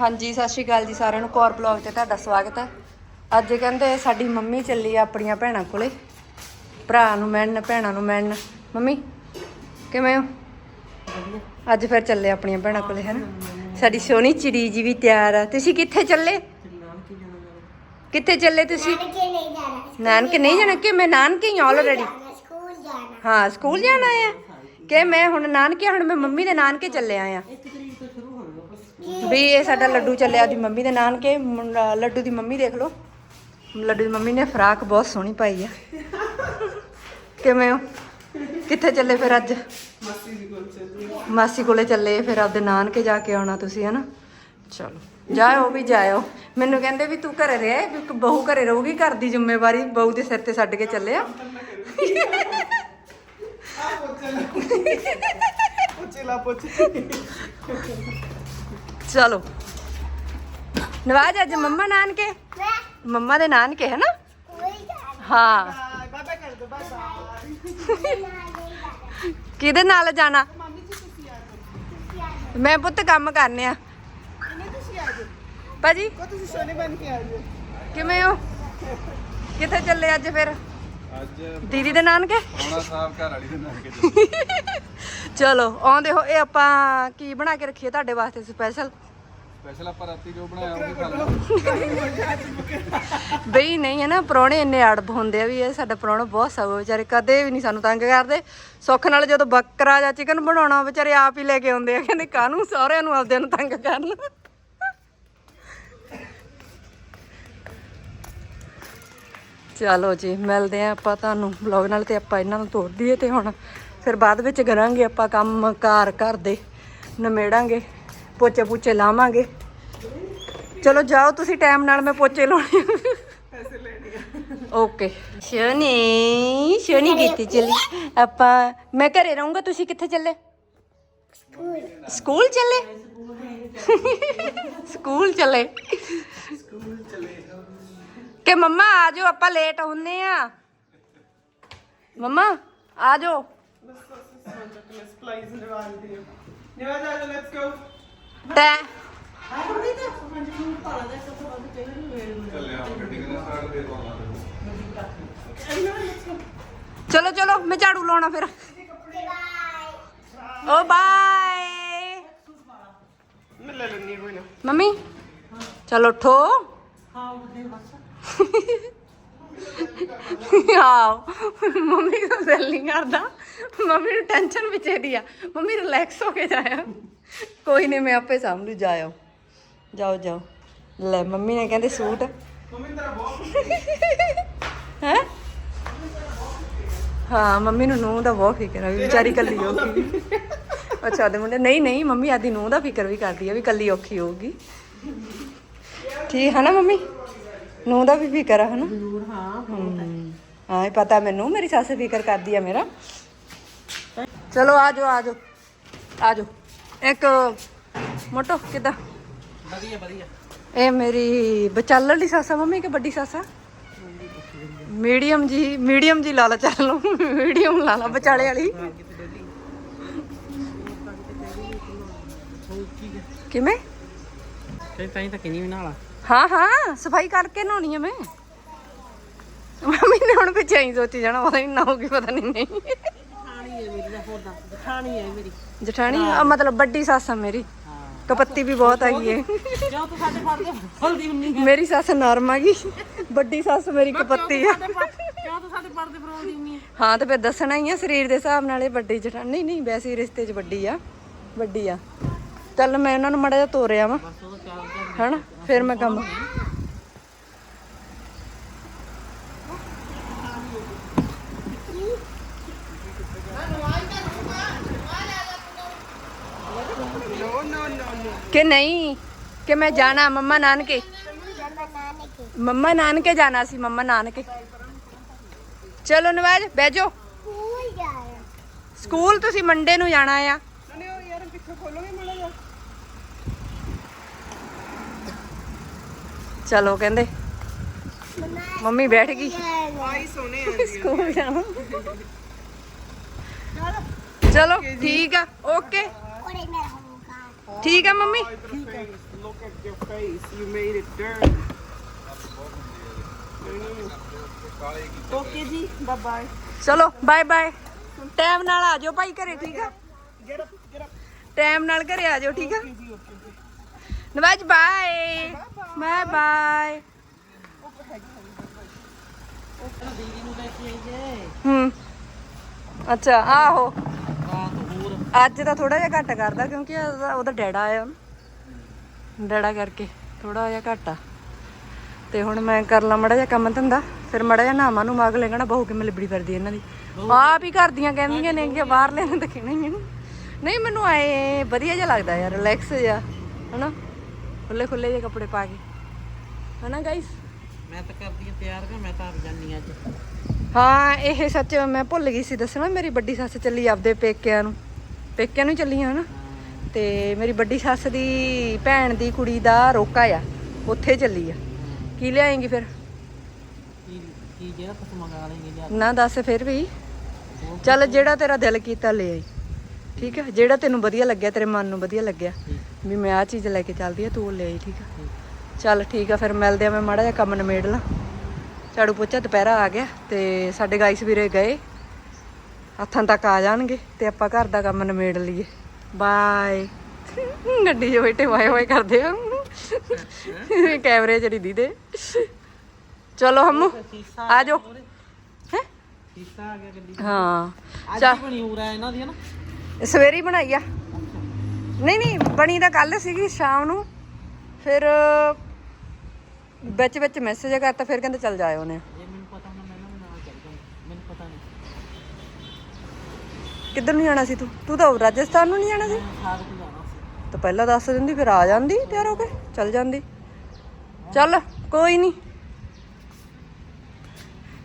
ਹਾਂਜੀ, ਸਤਿ ਸ਼੍ਰੀ ਅਕਾਲ ਜੀ ਸਾਰਿਆਂ ਨੂੰ। ਕੌਰ ਬਲੌਗ ਤੇ ਤੁਹਾਡਾ ਸਵਾਗਤ ਹੈ। ਅੱਜ ਕਹਿੰਦੇ ਸਾਡੀ ਮੰਮੀ ਚੱਲੀ ਆ ਆਪਣੀਆਂ ਭੈਣਾਂ ਕੋਲੇ। ਭਰਾ ਨੂੰ ਮਿਲਣ, ਭੈਣਾਂ ਨੂੰ ਮਿਲਣ। ਮੰਮੀ, ਕਿਵੇਂ ਹੋ? ਅੱਜ ਫਿਰ ਚੱਲੇ ਆਪਣੀਆਂ ਭੈਣਾਂ ਕੋਲੇ ਹੈ ਨਾ ਸਾਡੀ ਸੋਹਣੀ ਚਿੜੀ ਜੀ ਵੀ ਤਿਆਰ ਆ। ਤੁਸੀਂ ਕਿੱਥੇ ਚੱਲੇ? ਕਿੱਥੇ ਚੱਲੇ ਤੁਸੀਂ? ਨਾਨਕੇ ਨਹੀਂ ਜਾਣਾ। ਕਿ ਮੈਂ ਨਾਨਕੇ ਹੀ ਆਲਰੇਡੀ ਜਾਣਾ ਹਾਂ, ਸਕੂਲ ਜਾਣਾ ਆ। ਕਿ ਮੈਂ ਹੁਣ ਨਾਨਕੇ, ਹੁਣ ਮੈਂ ਮੰਮੀ ਦੇ ਨਾਨਕੇ ਚੱਲਿਆ ਆ ਵੀ ਇਹ ਸਾਡਾ ਲੱਡੂ ਚੱਲਿਆ ਦੀ ਮੰਮੀ ਦੇ ਨਾਨਕੇ। ਮੁੰਡਾ- ਲੱਡੂ ਦੀ ਮੰਮੀ ਦੇਖ ਲਓ। ਲੱਡੂ ਦੀ ਮੰਮੀ ਨੇ ਫਰਾਕ ਬਹੁਤ ਸੋਹਣੀ ਪਾਈ ਆ। ਕਿਵੇਂ ਹੋ? ਕਿੱਥੇ ਚੱਲੇ ਫਿਰ ਅੱਜ? ਮਾਸੀ ਕੋਲੇ ਚੱਲੇ ਫਿਰ ਆਪਦੇ ਨਾਨਕੇ ਜਾ ਕੇ ਆਉਣਾ ਤੁਸੀਂ, ਹਨਾ? ਚਲੋ, ਜਾਇਓ ਵੀ ਜਾਇਓ। ਮੈਨੂੰ ਕਹਿੰਦੇ ਵੀ ਤੂੰ ਘਰੇ ਰਹਿ, ਵੀ ਇੱਕ ਬਹੂ ਘਰੇ ਰਹੂਗੀ, ਘਰ ਦੀ ਜ਼ਿੰਮੇਵਾਰੀ ਬਹੂ ਦੇ ਸਿਰ ਤੇ ਛੱਡ ਕੇ ਚੱਲੇ ਆ। ਚਲੋ। ਨਵਾਜ ਅੱਜ ਮੰਮਾ ਨਾਨਕੇ? ਮੰਮਾ ਦੇ ਨਾਨਕੇ ਹੈ ਨਾ? ਹਾਂ। ਕਿਹਦੇ ਨਾਲ ਜਾਣਾ? ਮੈਂ ਪੁੱਤ ਕੰਮ ਕਰਨੇ ਆ। ਭਾਜੀ? ਤੁਸੀਂ ਸੋਨੇ ਬਣ ਕੇ ਆ ਜਾਓ ਕਿਵੇਂ ਹੋ? ਕਿੱਥੇ ਚੱਲੇ ਅੱਜ ਫਿਰ? ਅੱਜ ਦੀਦੀ ਦੇ ਨਾਨਕੇ? ਸੋਨਾ ਸਾਹਿਬ ਘਰ ਵਾਲੀ ਦੇ ਨਾਨਕੇ ਚੱਲੇ ਚਲੋ ਆਉਂਦੇ ਹੋ ਇਹ ਆਪਾਂ ਕੀ ਬਣਾ ਕੇ ਰੱਖੀਏ ਤੁਹਾਡੇ ਵਾਸਤੇ ਸਪੈਸ਼ਲ ਸਪੈਸ਼ਲ ਆਪਾਂ ਰਾਤੀ ਜੋ ਬਣਾਇਆ ਉਹ ਵੀ ਖਾ ਲਓ। ਬਈ ਨਹੀਂ ਹੈ ਨਾ ਪ੍ਰਾਹੁਣੇ ਇੰਨੇ ਅੜਬ ਹੁੰਦੇ ਆ ਵੀ ਇਹ ਸਾਡਾ ਪ੍ਰਾਹੁਣਾ ਬਹੁਤ ਸਗੋ ਵਿਚਾਰੇ ਕਦੇ ਵੀ ਨਹੀਂ ਸਾਨੂੰ ਤੰਗ ਕਰਦੇ। ਸੁੱਖ ਨਾਲ ਜਦੋਂ ਬੱਕਰਾ ਜਾਂ ਚਿਕਨ ਬਣਾਉਣਾ ਵਿਚਾਰੇ ਆਪ ਹੀ ਲੈ ਕੇ ਆਉਂਦੇ ਆ ਕਹਿੰਦੇ ਕਾਹਨੂੰ ਸਹੁਰਿਆਂ ਨੂੰ ਆਪਦਿਆਂ ਨੂੰ ਤੰਗ ਕਰਨ? ਚਲੋ ਜੀ, ਮਿਲਦੇ ਆ ਆਪਾਂ ਤੁਹਾਨੂੰ ਵਲੌਗ ਨਾਲ ਤੇ ਆਪਾਂ ਇਹਨਾਂ ਨੂੰ ਤੋੜ ਦਈਏ ਤੇ ਹੁਣ ਫਿਰ ਬਾਅਦ ਵਿੱਚ ਕਰਾਂਗੇ ਆਪਾਂ ਕੰਮ ਕਾਰ ਘਰ ਦੇ, ਨਮੇੜਾਂਗੇ, ਪੋਚੇ ਪੂਚੇ ਲਾਵਾਂਗੇ। ਚਲੋ ਜਾਓ ਤੁਸੀਂ ਟਾਈਮ ਨਾਲ, ਮੈਂ ਪੋਚੇ ਲਾਉਣੇ ਪੈਸੇ ਲੈਣੇ ਆ। ਓਕੇ ਸ਼ਨੀ ਸ਼ਨੀ ਕੀਤੀ ਚਲੀ। ਆਪਾਂ, ਮੈਂ ਘਰੇ ਰਹੂੰਗਾ, ਤੁਸੀਂ ਕਿੱਥੇ ਚੱਲੇ? ਸਕੂਲ ਸਕੂਲ ਚੱਲੇ? ਸਕੂਲ ਚੱਲੇ। ਕਿ ਮੰਮਾ ਆ ਜਾਓ ਆਪਾਂ ਲੇਟ ਹੁੰਨੇ ਆ। ਮੰਮਾ ਆ ਜਾਓ। ਚੱਲੇ ਚਲੋ ਚਲੋ ਮੈਂ ਝਾੜੂ ਲਾਉਣਾ ਫਿਰ। ਓ ਬਾਏ ਮੈਂ ਲੈ ਲੈਣੀ ਕੋਈ ਨਾ। ਮੰਮੀ ਚਲੋ ਉਠੋ। ਆਓ ਮੰਮੀ ਦਾ ਦਿਲ ਨਹੀਂ ਕਰਦਾ। ਮੰਮੀ ਨੂੰ ਟੈਨਸ਼ਨ ਵਿੱਚ ਇਹਦੀ ਆ। ਮੰਮੀ ਰਿਲੈਕਸ ਹੋ ਕੇ ਜਾਇਆ ਕੋਈ ਨਹੀਂ ਮੈਂ ਆਪੇ ਸਾਂਭ ਲੂ ਜਾਇਓ। ਜਾਓ ਜਾਓ। ਲੈ ਮੰਮੀ ਨੇ ਕਹਿੰਦੇ ਸੂਟ। ਮੰਮੀ ਤੇਰਾ ਬਹੁਤ ਹੈ? ਹਾਂ ਮੰਮੀ ਨੂੰ ਨੂੰਹ ਦਾ ਬਹੁਤ ਫਿਕਰ ਆ ਵੀ ਵਿਚਾਰੀ ਕੱਲੀ ਹੋਊਗੀ ਅੱਛਾ ਦੇ ਮੁੰਡੇ ਨਹੀਂ ਨਹੀਂ ਮੰਮੀ ਆਦੀ ਨੂੰਹ ਦਾ ਫਿਕਰ ਵੀ ਕਰਦੀ ਆ ਵੀ ਕੱਲੀ ਔਖੀ ਹੋਊਗੀ। ਠੀਕ ਹੈ ਨਾ ਮੰਮੀ? ਨੂੰਹ ਦਾ ਵੀ ਫਿਕਰ ਆ ਹਨਾ? ਜ਼ਰੂਰ ਹਾਂ ਹਾਂ। ਇਹ ਪਤਾ ਮੈਨੂੰ ਮੇਰੀ ਸੱਸ ਫਿਕਰ ਕਰਦੀ ਆ ਮੇਰਾ। ਚਲੋ ਆ ਜਾਓ ਆ ਜਾਓ ਆ ਜਾਓ। ਇੱਕ ਮੋਟੋ ਕਿੱਦਾਂ? ਵਧੀਆ ਵਧੀਆ। ਇਹ ਮੇਰੀ ਬਚਾਲਣ ਦੀ ਸੱਸ ਆ ਮੰਮੀ ਕਿ ਵੱਡੀ ਸੱਸ ਆ? ਮੀਡੀਅਮ ਜੀ ਮੀਡੀਅਮ ਜੀ ਲਾ ਲਾ ਚੱਲ ਲਓ ਮੀਡੀਅਮ ਲਾ ਲਾ ਵਿਚਾਲੇ ਵਾਲੀ। ਕਿਵੇਂ? ਤੇ ਤਾਂ ਹੀ ਤਾਂ ਕਿੰਨੀ ਵੀ ਨਾਲਾ ਹਾਂ ਹਾਂ ਸਫ਼ਾਈ ਕਰਕੇ ਨਹਾਉਣੀ ਆ ਮੈਂ। ਮੰਮੀ ਨੇ ਹੁਣ ਪਿੱਛੇ ਹੀ ਸੋਚੀ ਜਾਣਾ ਪਤਾ ਨਹੀਂ ਨਹਾਉਗੀ ਪਤਾ ਨਹੀਂ ਨਹੀਂ। ਖਾਣੀ ਹੈ ਮੇਰੀ ਦਾ ਹੋਰ ਦੱਸ ਖਾਣੀ ਹੈ ਮੇਰੀ। ਜਠਾਣੀ ਆ ਮਤਲਬ ਵੱਡੀ ਸੱਸ ਆ ਮੇਰੀ। ਕਪੱਤੀ ਵੀ ਬਹੁਤ ਹੈਗੀ ਏ। ਜੋ ਤੂੰ ਸਾਡੇ ਪੜਦੇ ਫਲਦੀ ਹੁੰਨੀ ਮੇਰੀ ਸੱਸ ਨਰਮ ਹੈਗੀ ਵੱਡੀ ਸੱਸ ਮੇਰੀ ਕਪੱਤੀ ਆ। ਕਿਉਂ ਤੂੰ ਸਾਡੇ ਪੜਦੇ ਫਰੋਲਦੀ ਹੁੰਨੀ ਹੈ ਹਾਂ ਤੇ ਫਿਰ ਦੱਸਣਾ ਹੀ ਆ ਸਰੀਰ ਦੇ ਹਿਸਾਬ ਨਾਲ ਇਹ ਵੱਡੀ ਜਠਾਣੀ ਨਹੀਂ ਨਹੀਂ ਵੈਸੇ ਹੀ ਰਿਸ਼ਤੇ 'ਚ ਵੱਡੀ ਆ ਵੱਡੀ ਆ। ਚੱਲ ਮੈਂ ਉਹਨਾਂ ਨੂੰ ਮੜਾ ਜਿਹਾ ਤੋਰਿਆ ਵਾ ਹਨਾ? ਫਿਰ ਮੈਂ ਕੰਮ ਨੋ ਨੋ ਨੋ ਨੋ ਕਿ ਨਹੀਂ ਕਿ ਮੈਂ ਜਾਣਾ ਮੰਮਾ ਨਾਨਕੇ। ਮੰਮਾ ਨਾਨਕੇ ਜਾਣਾ ਸੀ ਮੰਮਾ ਨਾਨਕੇ। ਚਲੋ ਨਵਾਜ ਬਹਿ ਜਾਓ। ਸਕੂਲ ਜਾਣਾ। ਸਕੂਲ ਤੁਸੀਂ ਮੰਡੇ ਨੂੰ ਜਾਣਾ ਆ। ਨਨੇ ਉਹ ਯਾਰ ਪਿੱਛੇ ਖੋਲੋਗੇ ਮੜਾ ਜਾ ਚਲੋ ਕਹਿੰਦੇ ਮੰਮੀ ਬੈਠ ਗਈ ਆਈ ਸੋਨੇ ਆ ਸਕੂਲ ਜਾਣਾ ਚਲੋ ਠੀਕ ਆ ਓਕੇ ਔਰ ਇਹ ਮੇਰਾ ਹੋਮਵਰਕ ਠੀਕ ਆ mummy Look at your face. You made it dirty. Okay ਜੀ. Bye bye. ਚਲੋ ਬਾਏ ਬਾਏ ਟਾਈਮ ਨਾਲ ਆ ਜਾਓ ਭਾਈ ਘਰੇ ਠੀਕ ਆ Get up. Get up. Time ਨਾਲ ਘਰੇ ਆ ਜਾਓ ਠੀਕ ਆ ਨਵਾਜ ਬਾਏ ਬਾਏ ਬਾਏ ਹੂੰ। ਅੱਛਾ, ਆਹੋ। ਅੱਜ ਤਾਂ ਥੋੜਾ ਜਿਹਾ ਘੱਟ ਕਰਦਾ ਕਿਉਂਕਿ ਉਹਦਾ ਉਹਦਾ ਡੈਡਾ ਆਇਆ। ਡੈਡਾ ਕਰਕੇ ਥੋੜਾ ਜਿਹਾ ਘੱਟ ਆ। ਤੇ ਹੁਣ ਮੈਂ ਕਰ ਲਾ ਮੜਾ ਜਿਹਾ ਕੰਮ ਧੰਦਾ। ਫਿਰ ਮੜਾ ਜਿਹਾ ਨਾਵਾਂ ਨੂੰ ਮਾਗ ਲੈਣਾ ਬਹੂ ਕਿਵੇਂ ਲਿਬੜੀ ਫਿਰਦੀ ਇਹਨਾਂ ਦੀ। ਆਪ ਹੀ ਕਰਦੀਆਂ ਕਹਿੰਦੀਆਂ ਨੇ ਕਿ ਬਾਹਰ ਲੈਣ ਤਾਂ ਕਹਿਣਾ ਨਹੀਂ, ਮੈਨੂੰ ਆਏ ਵਧੀਆ ਜਿਹਾ ਲੱਗਦਾ ਯਾਰ ਰਿਲੈਕਸ ਜਿਹਾ, ਹਨਾ? ਖੁੱਲੇ ਖੁੱਲੇ ਜਿਹੇ ਕੱਪੜੇ ਪਾ ਕੇ। ਹਨਾ ਗਾਇਸ ਮੈਂ ਤਾਂ ਕਰਦੀ ਆ ਤਿਆਰ ਕਿ ਮੈਂ ਤਾਂ ਆਪ ਜਾਨੀ ਅੱਜ। ਹਾਂ ਇਹ ਸੱਚ ਮੈਂ ਭੁੱਲ ਗਈ ਸੀ ਦੱਸਣਾ ਮੇਰੀ ਵੱਡੀ ਸੱਸ ਚੱਲੀ ਆਪਦੇ ਪੇਕਿਆਂ ਨੂੰ। ਪੇਕਿਆਂ ਨੂੰ ਚੱਲੀ ਆ ਹਨਾ। ਤੇ ਮੇਰੀ ਵੱਡੀ ਸੱਸ ਦੀ ਭੈਣ ਦੀ ਕੁੜੀ ਦਾ ਰੋਕਾ ਆ ਉੱਥੇ ਚੱਲੀ ਆ। ਕੀ ਲਿਆਏਂਗੀ ਫਿਰ? ਕੀ ਕੀ ਜਿਹੜਾ ਕੁਝ ਮੰਗਾ ਲੈਂਗੇ ਲਿਆ ਨਾ ਦੱਸ ਫਿਰ ਵੀ। ਚੱਲ ਜਿਹੜਾ ਤੇਰਾ ਦਿਲ ਕੀਤਾ ਲੈ ਆਈ। ਠੀਕ ਹੈ ਜਿਹੜਾ ਤੈਨੂੰ ਵਧੀਆ ਲੱਗਿਆ ਤੇਰੇ ਮਨ ਨੂੰ ਵਧੀਆ ਲੱਗਿਆ। ਵੀ ਮੈਂ ਆਹ ਚੀਜ਼ ਲੈ ਕੇ ਚੱਲਦੀ ਆ ਤੂੰ ਲੈ ਆਈ ਠੀਕ ਆ? ਚੱਲ ਠੀਕ ਆ ਫਿਰ ਮਿਲਦੇ ਆ ਮੈਂ ਮਾੜਾ ਜਿਹਾ ਕੰਮ ਨਿਮੇੜ ਲਾਂ। ਝਾੜੂ ਪੋਚਾ ਦੁਪਹਿਰਾ ਆ ਗਿਆ ਤੇ ਸਾਡੇ ਗਾਈਸ ਵੀਰੇ ਗਏ। ਹੱਥਾਂ ਤੱਕ ਆ ਜਾਣਗੇ ਤੇ ਆਪਾਂ ਘਰ ਦਾ ਕੰਮ ਨਿਮੇੜ ਲਈਏ। ਬਾਏ ਗੱਡੀ 'ਚ ਬੈਠੇ ਵਾਏ ਵਾਏ ਕਰਦੇ ਆ। ਕੈਮਰੇ 'ਚ ਨਹੀਂ ਦੀਦੇ। ਚਲੋ ਹਮੂ ਆ ਜਾਓ। ਹੈ? ਆ ਹਾਂ। ਅੱਜ ਚੱਲ ਹੀ ਬਣੀ ਉਰਾ ਇਹਨਾਂ ਦੀ ਹੈ ਨਾ? ਸਵੇਰੇ ਬਣਾਈ ਆ। ਨਹੀਂ ਨਹੀਂ ਬਣੀ ਤਾਂ ਕੱਲ ਸੀਗੀ ਸ਼ਾਮ ਨੂੰ। ਫਿਰ ਵਿੱਚ ਵਿੱਚ ਮੈਸੇਜ ਕਰਤਾ ਫਿਰ ਕਹਿੰਦੇ ਚੱਲ ਜਾਇਓ ਨੇ ਕਿੱਧਰ ਨੂੰ ਜਾਣਾ ਸੀ ਤੂੰ? ਤੂੰ ਤਾਂ ਰਾਜਸਥਾਨ ਨੂੰ ਨਹੀਂ ਜਾਣਾ ਸੀ। ਤਾਂ ਪਹਿਲਾਂ ਦੱਸ ਦਿੰਦੀ ਫਿਰ ਆ ਜਾਂਦੀ ਤਿਆਰ ਹੋ ਕੇ ਚੱਲ ਜਾਂਦੀ। ਚੱਲ ਕੋਈ ਨਹੀਂ।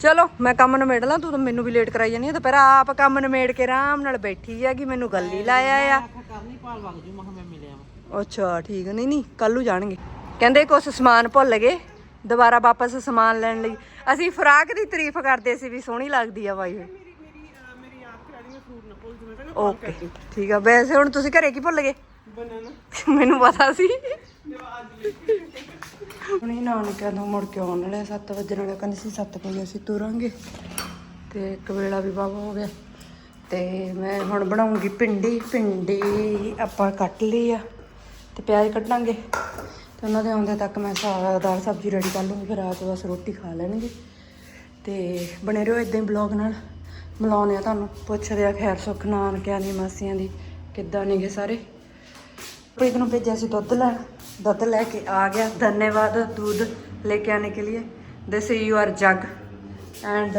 ਚਲੋ ਮੈਂ ਕੰਮ ਨਿਮੇੜ ਲਾਂ ਤੂੰ ਤਾਂ ਮੈਨੂੰ ਵੀ ਲੇਟ ਕਰਾਈ ਜਾਨੀ ਆ ਦੁਪਹਿਰ ਆਪ ਕੰਮ ਨਿਮੇੜ ਕੇ ਆਰਾਮ ਨਾਲ ਬੈਠੀ ਹੈਗੀ ਮੈਨੂੰ ਗੱਲ ਹੀ ਲਾਇਆ ਆ। ਆਖਾ ਕਰਨੀ ਭਾਲ ਵਗ ਜੂ ਮੈਂ ਕਿਹਾ ਮੈਂ ਮਿਲਿਆ ਵਾਂ। ਅੱਛਾ ਠੀਕ। ਨਹੀਂ ਨਹੀਂ ਕੱਲ ਨੂੰ ਜਾਣਗੇ। ਕਹਿੰਦੇ ਕੁਛ ਸਮਾਨ ਭੁੱਲ ਗਏ ਦੁਬਾਰਾ ਵਾਪਸ ਸਮਾਨ ਲੈਣ ਲਈ। ਅਸੀਂ ਫਰਾਕ ਦੀ ਤਾਰੀਫ ਕਰਦੇ ਸੀ ਵੀ ਸੋਹਣੀ ਲੱਗਦੀ ਆ ਬਾਈ। ਓਕੇ ਠੀਕ ਆ। ਵੈਸੇ ਹੁਣ ਤੁਸੀਂ ਘਰੇ ਕੀ ਭੁੱਲ ਗਏ? ਬਨਾਨਾ। ਮੈਨੂੰ ਪਤਾ ਸੀ। ਹੁਣੇ ਨਾਨਕਿਆਂ ਤੋਂ ਮੁੜ ਕੇ ਆਉਣ ਵਾਲੇ 7 ਵਜੇ ਨਾਲੇ ਕਹਿੰਦੇ ਸੀ 7 ਵਜੇ ਅਸੀਂ ਤੁਰਾਂਗੇ। ਤੇ ਇੱਕ ਵੇਲਾ ਵੀ ਬਾਬਾ ਹੋ ਗਿਆ। ਤੇ ਮੈਂ ਹੁਣ ਬਣਾਉਂਗੀ ਭਿੰਡੀ। ਭਿੰਡੀ ਆਪਾਂ ਕੱਟ ਲਈ ਆ ਤੇ ਪਿਆਜ਼ ਕੱਟਾਂਗੇ ਤੇ ਉਹਨਾਂ ਦੇ ਆਉਂਦੇ ਤੱਕ ਮੈਂ ਸਾਰਾ ਦਾਲ ਸਬਜ਼ੀ ਰੈਡੀ ਕਰ ਲੂੰਗੀ, ਫਿਰ ਰਾਤ ਬਸ ਰੋਟੀ ਖਾ ਲੈਣਗੇ। ਤੇ ਬਣੇ ਰਹੋ ਇਦਾਂ ਹੀ ਬਲੌਗ ਨਾਲ। ਮਿਲਾਉਂਦੇ ਆ ਤੁਹਾਨੂੰ। ਪੁੱਛਦੇ ਆ ਖੈਰ ਸੁੱਖ ਨਾਨਕਿਆਂ ਦੀ ਮਾਸੀਆਂ ਦੀ ਕਿੱਦਾਂ ਨੇਗੇ ਸਾਰੇ। ਪ੍ਰੀਤ ਨੂੰ ਭੇਜਿਆ ਸੀ ਦੁੱਧ ਲੈਣ। ਦੁੱਧ ਲੈ ਕੇ ਆ ਗਿਆ ਧੰਨਵਾਦ दूध लेके आने के लिए this is your jug and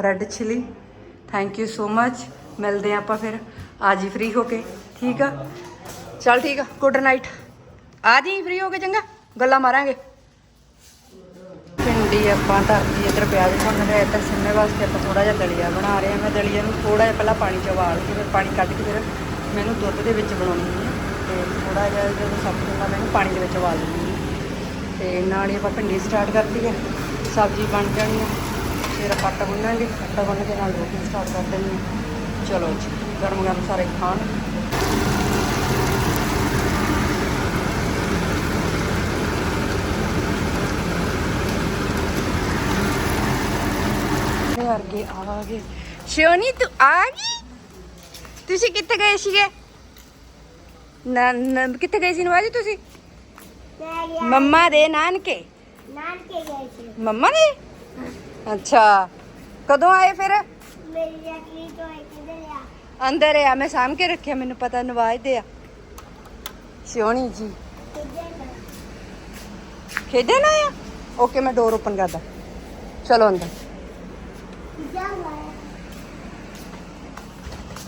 red chilli thank you so much ਮਿਲਦੇ ਹਾਂ ਆਪਾਂ ਫਿਰ ਆ ਜੀ ਫ੍ਰੀ ਹੋ ਕੇ ਠੀਕ ਆ ਚਲ ਠੀਕ ਆ ਗੁੱਡ ਨਾਈਟ ਆ ਜੀ ਫ੍ਰੀ ਹੋ ਕੇ ਚੰਗਾ ਗੱਲਾਂ ਮਾਰਾਂਗੇ ਭਿੰਡੀ ਆਪਾਂ ਧਰਦੀ ਇੱਧਰ ਪਿਆਜ਼ ਭੁੰਨ ਰਿਹਾ ਇੱਧਰ ਸਿੰਮੇ ਵਾਸਤੇ ਆਪਾਂ ਥੋੜਾ ਜਿਹਾ ਦਲੀਆ ਬਣਾ ਰਹੇ ਹਾਂ ਮੈਂ ਦਲੀਆ ਨੂੰ ਥੋੜਾ ਜਿਹਾ ਪਹਿਲਾਂ ਪਾਣੀ ਚ ਉਬਾਲ ਕੇ ਫਿਰ ਪਾਣੀ ਕੱਢ ਕੇ ਫਿਰ ਮੈਨੂੰ ਦੁੱਧ ਦੇ ਵਿੱਚ ਬਣਾਉਣੀ ਹੈ ਤੇ ਥੋੜਾ ਜਿਹਾ ਜਦੋਂ ਸਬਜ਼ੀ ਹੁੰਦਾ ਮੈਨੂੰ ਪਾਣੀ ਦੇ ਵਿੱਚ ਉਬਾਲ ਦਿੰਦੀ ਤੇ ਨਾਲ ਹੀ ਆਪਾਂ ਭਿੰਡੀ ਸਟਾਰਟ ਕਰਤੀ ਹੈ, ਸਬਜ਼ੀ ਬਣ ਜਾਣੀ ਹੈ। ਫਿਰ ਆਪਾਂ ਆਟਾ ਗੁੰਨਾਂਗੇ, ਆਟਾ ਗੁੰਨ ਕੇ ਨਾਲ ਰੋਟੀ ਸਟਾਰਟ ਕਰ ਦੇਣੀ ਚਲੋ ਜੀ, ਗਰਮ ਗਰਮ ਸਾਰੇ ਖਾਣ। ਵਰਗੇ ਆ ਗਏ। ਸ਼ਿਓਨੀ, ਤੂੰ ਆ ਗਈ? ਤੁਸੀਂ ਕਿੱਥੇ ਗਏ ਸੀਗੇ? ਨਾ ਨਾ- ਕਿੱਥੇ ਗਏ ਸੀ ਨਵਾਜੀ ਤੁਸੀਂ? ਮੈਂ ਗਿਆ ਮੰਮਾ ਦੇ ਨਾਨਕੇ? ਨਾਨਕੇ ਗਏ ਸੀ। ਮੰਮਾ ਦੇ? ਅੱਛਾ। ਕਦੋਂ ਆਏ ਫਿਰ? ਮੇਰੀ ਲੱਕੜੀ ਤੋਂ ਇੱਕ ਦਿਨ ਆ। ਅੰਦਰ ਆ। ਮੈਂ ਸਾਂਭ ਕੇ ਰੱਖਿਆ ਮੈਨੂੰ ਪਤਾ ਨਵਾਜ ਦੇ ਆ। ਸ਼ਿਓਨੀ ਜੀ। ਕਿਦਨ ਖੇਡਣ ਆਇਆ ਓਕੇ ਮੈਂ ਡੋਰ ਓਪਨ ਕਰਦਾ। ਚਲੋ ਅੰਦਰ।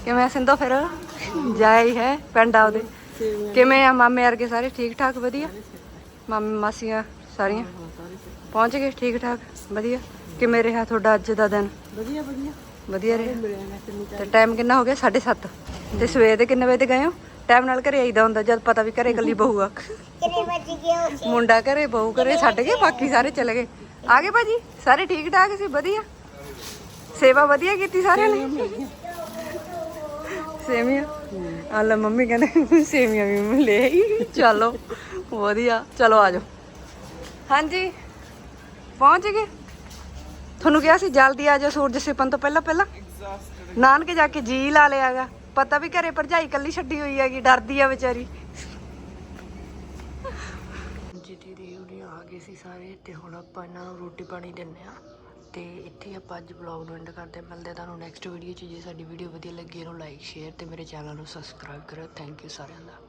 ਕਿਵੇਂ ਸਿੰਦੋ ਫਿਰ? ਜਾਈ ਹੈ ਪਿੰਡ ਆਉਦੇ ਕਿਵੇਂ ਆ ਮਾਮੇ ਵਰਗੇ ਸਾਰੇ? ਠੀਕ ਠਾਕ ਵਧੀਆ? ਮਾਮੇ ਮਾਸੀਆਂ ਸਾਰੀਆਂ? ਪਹੁੰਚ ਗਏ ਠੀਕ ਠਾਕ ਵਧੀਆ? ਕਿਵੇਂ ਰਿਹਾ ਤੁਹਾਡਾ ਅੱਜ ਦਾ ਦਿਨ? ਵਧੀਆ ਵਧੀਆ। ਵਧੀਆ ਰਿਹਾ? ਤੇ ਟਾਈਮ ਕਿੰਨਾ ਹੋ ਗਿਆ? 7:30 ਤੇ ਸਵੇਰ ਦੇ ਕਿੰਨੇ ਵਜੇ ਤੇ ਗਏ ਹੋ? ਟਾਈਮ ਨਾਲ ਘਰੇ ਆਈਦਾ ਹੁੰਦਾ ਜਦ ਪਤਾ ਵੀ ਘਰੇ ਇਕੱਲੀ ਬਹੂ ਆ। ਕਿੰਨੇ ਵਜੇ ਗਏ ਹੋ ਮੁੰਡਾ ਘਰੇ ਬਹੂ ਘਰੇ ਛੱਡ ਕੇ ਬਾਕੀ ਸਾਰੇ ਚਲੇ ਗਏ। ਆ ਗਏ ਭਾਜੀ? ਸਾਰੇ ਠੀਕ ਠਾਕ ਸੀ? ਵਧੀਆ? ਸੇਵਾ ਵਧੀਆ ਕੀਤੀ ਸਾਰਿਆਂ ਨੇ? ਸੇਮੀਆਂ? ਆ ਲੈ ਮੰਮੀ ਕਹਿੰਦੇ ਸੇਮੀਆਂ ਵੀ ਮੈਂ ਲੈ ਆਈ। ਚਲੋ, ਵਧੀਆ। ਚਲੋ, ਆ ਹਾਂਜੀ, ਪਹੁੰਚ ਗਏ? ਤੁਹਾਨੂੰ ਕਿਹਾ ਸੀ, ਜਲਦੀ ਆ ਜਾਓ ਸੂਰਜ ਸਿਪਨ ਤੋਂ ਪਹਿਲਾਂ ਪਹਿਲਾਂ? ਨਾਨਕੇ ਜਾ ਕੇ ਜੀ ਲਾ ਲਿਆਗਾ ਪਤਾ ਵੀ ਘਰੇ ਭਰਜਾਈ ਕੱਲੀ ਛੱਡੀ ਹੋਈ ਹੈਗੀ, ਡਰਦੀ ਆ ਵਿਚਾਰੀ। ਜੀ ਦੀਦੀ ਉਹਨੇ ਆ ਗਏ ਸੀ ਸਾਰੇ ਤੇ ਹੁਣ ਆਪਾਂ ਇਹਨਾਂ ਰੋਟੀ ਪਾਣੀ ਦਿੰਨੇ ਆ ਤੇ ਇੱਥੇ ਆਪਾਂ ਅੱਜ ਵਲੌਗ ਨੂੰ ਐਂਡ ਕਰਦੇ ਮਿਲਦੇ ਹਾਂ ਤੁਹਾਨੂੰ ਨੈਕਸਟ ਵੀਡੀਓ 'ਚ। ਜੇ ਸਾਡੀ ਵੀਡੀਓ ਵਧੀਆ ਲੱਗੀ ਇਹਨੂੰ ਲਾਈਕ ਸ਼ੇਅਰ ਤੇ ਮੇਰੇ ਚੈਨਲ ਨੂੰ ਸਬਸਕ੍ਰਾਈਬ ਕਰੋ। ਥੈਂਕ ਯੂ ਸਾਰਿਆਂ ਦਾ।